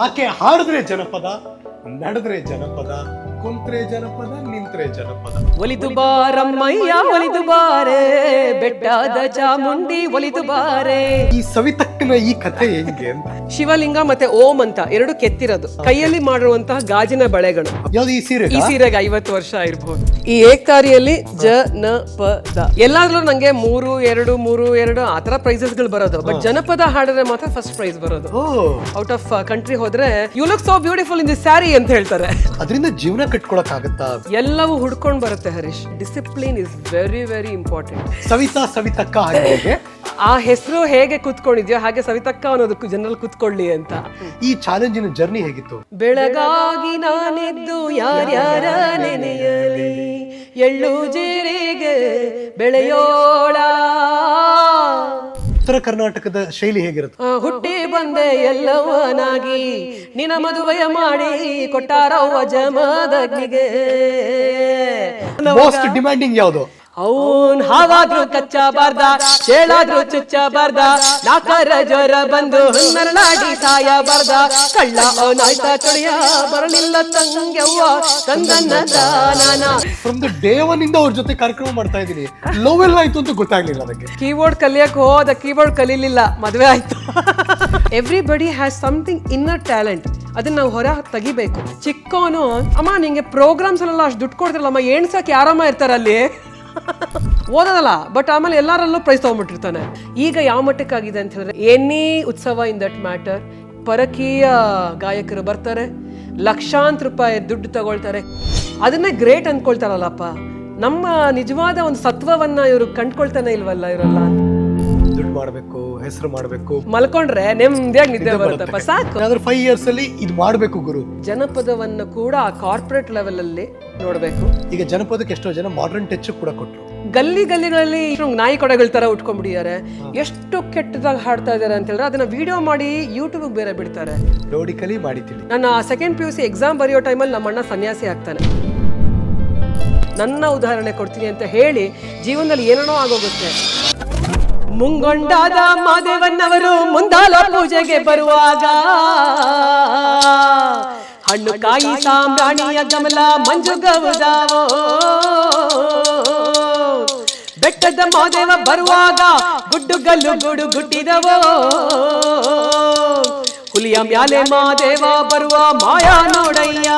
ಆಕೆ ಹಾಡಿದ್ರೆ ಜನಪದ ನಡೆದ್ರೆ ಜನಪದ. ಕುಂತ್ರೆ ಜನಪದ ನಿಂತ್ರೆ ಜನಪದ. ಒಲಿದು ಬಾರಮ್ಮಯ್ಯ ಒಲಿದು ಬಾರೆ ಬೆಟ್ಟದ ಚಾಮುಂಡಿ ಒಲಿದು ಬಾರೆ. ಈ ಸವಿತಕ್ಕನ ಈ ಕಥೆ ಹೆಂಗೆ ಅಂತ? ಶಿವಲಿಂಗ ಮತ್ತೆ ಓಂ ಅಂತ ಎರಡು ಕೆತ್ತಿರೋದು. ಕೈಯಲ್ಲಿ ಮಾಡಿರುವಂತಹ ಗಾಜಿನ ಬಳೆಗಳು. ಯಾವ್ದು ಈ ಸೀರೆ ಈ ಸೀರೆಗೆ ಐವತ್ತು ವರ್ಷ ಇರಬಹುದು ಈ ಏಕಾರಿಯಲ್ಲಿ ಜ ನ ಪ ದ. ಎಲ್ಲಾದ್ರೂ ನಂಗೆ ಮೂರು ಎರಡು ಮೂರು ಎರಡು ಆತರ ಪ್ರೈಸಸ್ಗಳು ಬರೋದು. ಬಟ್ ಜನಪದ ಹಾಡಿದ್ರೆ ಮಾತ್ರ ಫಸ್ಟ್ ಪ್ರೈಸ್ ಬರೋದು. ಔಟ್ ಆಫ್ ಕಂಟ್ರಿ ಹೋದ್ರೆ you look so beautiful in the saree ಅಂತ ಹೇಳ್ತಾರೆ. ಅದರಿಂದ ಜೀವನ ಆಗತ್ತಾ ಎಲ್ಲವೂ ಹುಡ್ಕೊಂಡು ಬರುತ್ತೆ Harish. Discipline is very very important Savita ಸವಿತಕ್ಕ ಹಾಗೆ ಆ ಹೆಸರು ಹೇಗೆ ಕೂತ್ಕೊಂಡಿದ್ಯೋ ಹಾಗೆ ಸವಿತಕ್ಕ ಅನ್ನೋದಕ್ಕೂ ಜನರಲ್ಲಿ ಕೂತ್ಕೊಳ್ಳಿ ಅಂತ. ಈ ಚಾಲೆಂಜಿನ ಜರ್ನಿ ಹೇಗಿತ್ತು? ಬೆಳಗಾಗಿ ನಾನಿದ್ದು ಯಾರ್ಯಾರ ನೆನೆಯಲಿ. ಎಳ್ಳು ಜೀರಿಗೆ ಬೆಳೆಯೋಳ. ಉತ್ತರ ಕರ್ನಾಟಕದ ಶೈಲಿ ಹೇಗಿರುತ್ತೆ? ಹುಟ್ಟಿ ಬಂದೆ ಎಲ್ಲವನಾಗಿ ನಿನ ಮದುವೆಯ ಮಾಡಿ ಕೊಟ್ಟಾರವ್ವ ಜಮದಗ್ನಿಗೆ ಮೋಸ್ಟ್ ಡಿಮ್ಯಾಂಡಿಂಗ್ ಯಾವುದು? ಅವನ್ ಹಾವಾದ್ರೂ ಕಚ್ಚಬಾರ್ದ ಚೇಳಾದ್ರೂ ಚುಚ್ಚಬಾರ್ದ ನಾಕರ ಜ್ವರ ಬಂದು ನರಳಾಡಿ ಸಾಯಬಾರ್ದ. ಕಳ್ಳ ಅವನಾಯ್ತ ಕಡಿಯ ಬರಲಿಲ್ಲ ತಂಗ್ಯವ್ವ ತಂದನ್ನ ದಾನನ ಫ್ರಮ್ ದ ಡೇ ಒನ್ ಇಂದ ಅವ್ರ ಜೊತೆ ಕಾರ್ಯಕ್ರಮ ಮಾಡ್ತಾ ಇದ್ದೀನಿ. ಲವ್ ಎಲ್ಲ ಆಯ್ತು ಅಂತ ಗೊತ್ತಾಗ್ಲಿಲ್ಲ ಅದಕ್ಕೆ. ಕೀಬೋರ್ಡ್ ಕಲಿಯಕ್ ಹೋದ ಕೀಬೋರ್ಡ್ ಕಲೀಲಿಲ್ಲ ಮದ್ವೆ ಆಯ್ತು. Everybody has something inner talent ಅದನ್ನ ನಾವು ಹೊರ ತೆಗಿಬೇಕು. ಚಿಕ್ಕವನು ಅಮ್ಮ ನಿಂಗೆ ಪ್ರೋಗ್ರಾಮ್ಸ್ ಎಲ್ಲ ಅಷ್ಟು ದುಡ್ಡು ಕೊಡ್ತಿರಲ್ಲಮ್ಮ ಅಮ್ಮ ಯಾರಮ್ಮ ಇರ್ತಾರ ಅಲ್ಲಿ ಓದೋದಲ್ಲ ಬಟ್ ಆಮೇಲೆ ಎಲ್ಲರಲ್ಲೂ ಪ್ರೈಸ್ ತಗೊಂಡ್ಬಿಟ್ಟಿರ್ತಾನೆ. ಈಗ ಯಾವ ಮಟ್ಟಕ್ಕಾಗಿದೆ ಅಂತ ಹೇಳಿದ್ರೆ ಎನಿ ಉತ್ಸವ ಇನ್ ದಟ್ ಮ್ಯಾಟರ್ ಪರಕೀಯ ಗಾಯಕರು ಬರ್ತಾರೆ ಲಕ್ಷಾಂತರ ರೂಪಾಯಿ ದುಡ್ಡು ತಗೊಳ್ತಾರೆ. ಅದನ್ನೇ ಗ್ರೇಟ್ ಅನ್ಕೊಳ್ತಾರಲ್ಲಪ್ಪ. ನಮ್ಮ ನಿಜವಾದ ಒಂದು ಸತ್ವವನ್ನ ಇವರು ಕಂಡ್ಕೊಳ್ತಾನೆ ಇಲ್ವಲ್ಲ ಇವರೆಲ್ಲ? ದುಡ್ಡು ಮಾಡಬೇಕು ಹೆಸರು ಮಾಡಬೇಕು. ಮಲ್ಕೊಂಡ್ರೆ ನೆಮ್ಮದಿಯಾಗಿ ನಿದ್ದೆ ಬರುತ್ತಪ್ಪ ಸಾಕು. ಅದ್ರ ಫೈವ್ ಇಯರ್ಸ್ ಅಲ್ಲಿ ಇದು ಮಾಡಬೇಕು ಗುರು. ಜನಪದವನ್ನು ಕೂಡ ಆ ಕಾರ್ಪೊರೇಟ್ ಲೆವೆಲ್ ಅಲ್ಲಿ ನೋಡ್ಬೇಕು. ಈಗ ಜನಪದಕ್ಕೆ ಎಷ್ಟೋ ಜನ ಮಾಡರ್ನ್ ಟಚ್ ಕೂಡ ಕೊಟ್ಟರು ಗಲ್ಲಿ ಗಲ್ಲಿಗಳಲ್ಲಿ ನಾಯಿ ಕೊಡಗಳ ತರ ಉಟ್ಕೊಂಡ್ಬಿಟ್ಟಿದ್ದಾರೆ. ಎಷ್ಟು ಕೆಟ್ಟದಾಗ ಹಾಡ್ತಾ ಇದ್ದಾರೆ ಅಂತ ಹೇಳಿದ್ರೆ ಅದನ್ನ ವಿಡಿಯೋ ಮಾಡಿ ಯೂಟ್ಯೂಬ್ ಬೇರೆ ಬಿಡ್ತಾರೆ. ನೋಡಿ ಕಲಿ ಮಾಡಿ ತಿಳಿ. ನನ್ನ second P U C exam ಬರೆಯೋ ಟೈಮಲ್ಲಿ ನಮ್ಮ ಅಣ್ಣ ಸನ್ಯಾಸಿ ಆಗ್ತಾನೆ. ನನ್ನ ಉದಾಹರಣೆ ಕೊಡ್ತೀನಿ ಅಂತ ಹೇಳಿ ಜೀವನದಲ್ಲಿ ಏನೇನೋ ಆಗೋಗುತ್ತೆ. ಮುಂಗೊಂಡಾದ ಮಾದೇವನ್ನವರು ಮುಂದಾಲ ಪೂಜೆಗೆ ಬರುವಾಗ ಹಣ್ಣು ಕಾಯಿ ಸಾಂಬ್ರಾಣಿಯ ಗಮಲ ಮಂಜು ಗೌದಾವೋ ಬೆಟ್ಟದ ಮಾದೇವ ಬರುವಾಗ ಗುಡ್ಡು ಗಲ್ಲು ಗುಡು ಗುಟ್ಟಿದವೋ ಹುಲಿಯ ಮ್ಯಾಲೆ ಮಾದೇವ ಬರುವ ಮಾಯಾ ನೋಡಯ್ಯ.